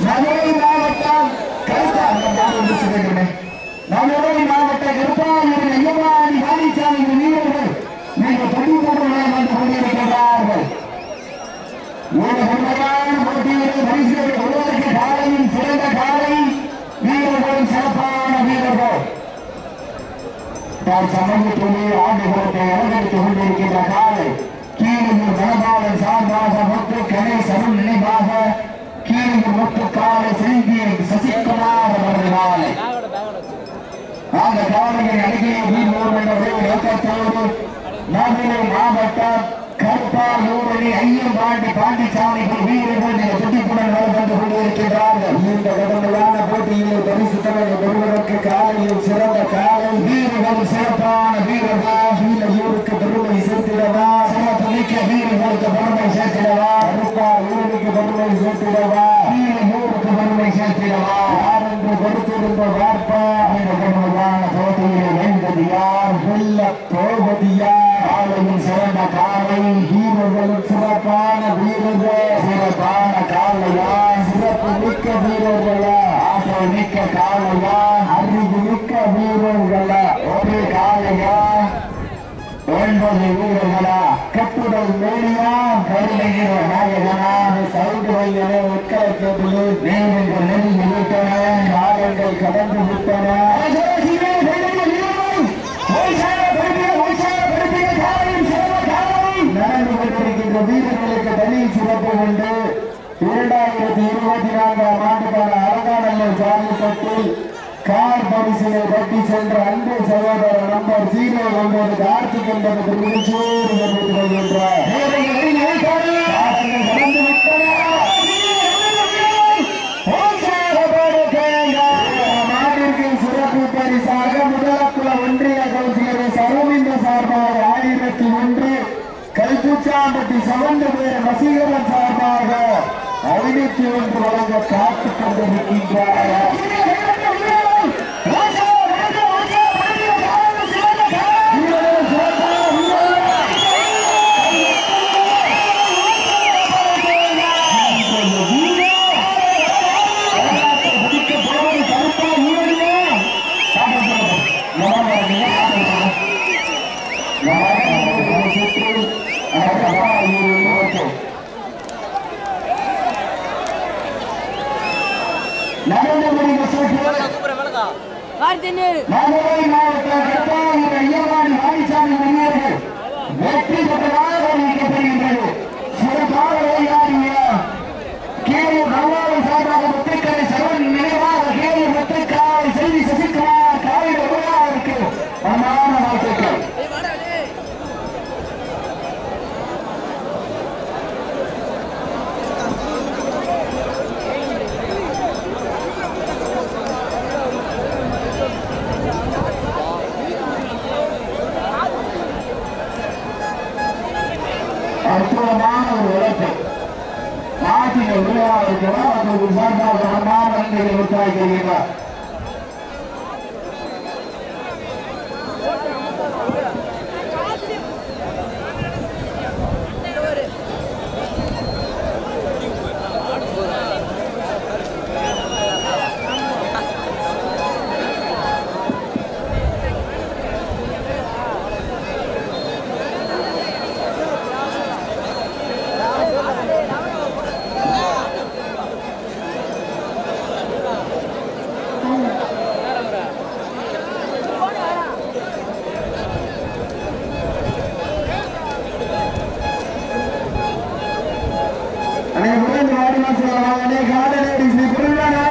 மதுரை மாவட்டம் மதுரை மாவட்ட கருப்பாயூர் ஐயமாடி காளிச்சாமி வீரர்கள் நீங்கள் பதிமூன்று வந்து கொண்டிருக்கிறார்கள் ஒரு முன்னதான போட்டியிலே பரிசுகளை கொள்வதற்கு காலையும் சிறந்த காலை வீரர்களும் சிறப்பான வீரர்கள். தான் சமூகத்திலே ஆண்டுகளுக்கு இறங்கெடுத்துக் கொண்டிருக்கின்ற காலை கீழே மனபாலன் சார்பாக கீழூர் முத்து சசிகுமார் அவர்களால். அந்த காலையை அருகே வீரர்கள் நோக்கத்தோடு மதுரை மாவட்டம் கருப்பா கருப்பாயூரணி ஐயம்பாண்டி பாண்டிச்சாமிகள் வீரர்கள் துடிப்புடன் நடந்து கொண்டிருக்கிறார்கள் இந்த கடுமையான போட்டியில் பரிசு தலைமை பெறுவதற்கு காலையில் சிறந்த காலை வீரர்கள் சிறப்பான வீரர்கள் வீரயூருக்கு பெருமை சேர்த்திடவா சிறப்பு மிக்க வீரர்களுக்கு பெருமை சேர்த்திடவா கருப்பாயூருக்கு பெருமை சேர்த்திடவா வீரயூருக்கு பெருமை சேர்த்திடவா யார் கொடுத்திருந்த வார்த்தை இந்த கடுமையான போட்டியில் வெல்வது யார் வெல்ல போவது யார் காலையில் சிறந்த காலை வீரர்களும் சிறப்பான வீரர்கள் சிறப்பான காலையா சிறப்பு மிக்க வீரர்களா ஆற்றல் மிக்க காலையா அறிவு மிக்க வீரர்களா ஒரே காலையா ஒன்பது வீரர்களா கட்டுடல் மேலியா கருணைகிற நாயகனா சவுண்டு வையனே உட்களை நேரில் கடந்து விட்டன நடந்து கொண்டிருக்கின்ற வீரர்களுக்கு தனி சிறப்பு உண்டு. இரண்டாயிரத்தி இருபத்தி நான்காம் ஆண்டுக்கான அரங்காநல்லூர் ஜல்லிக்கட்டில் கார் பரிசினை கட்டி சென்ற அன்பு சகோதரர் நம்பர் ஜீரோ ஒன்பது கார்த்திக் என்பது நிகழ்ச்சியோடு கல்குச்சாம்பட்டி சமந்த பேர் ரசிகர்கள் சார்பாக ஐநூத்தி ஒன்று வழங்க காத்துக் கொண்டிருக்கின்றார்கள் மாவட்டம் வெற்றி பெற்றதால் அற்புதமான ஒரு உழைப்பு நாட்டில் உருவாக இருக்கிறோம் அது ஒரு சார்பாக அன்பான நன்றிகளை உற்சாகிக்கிறார் वाले ग्यारह लेडीज़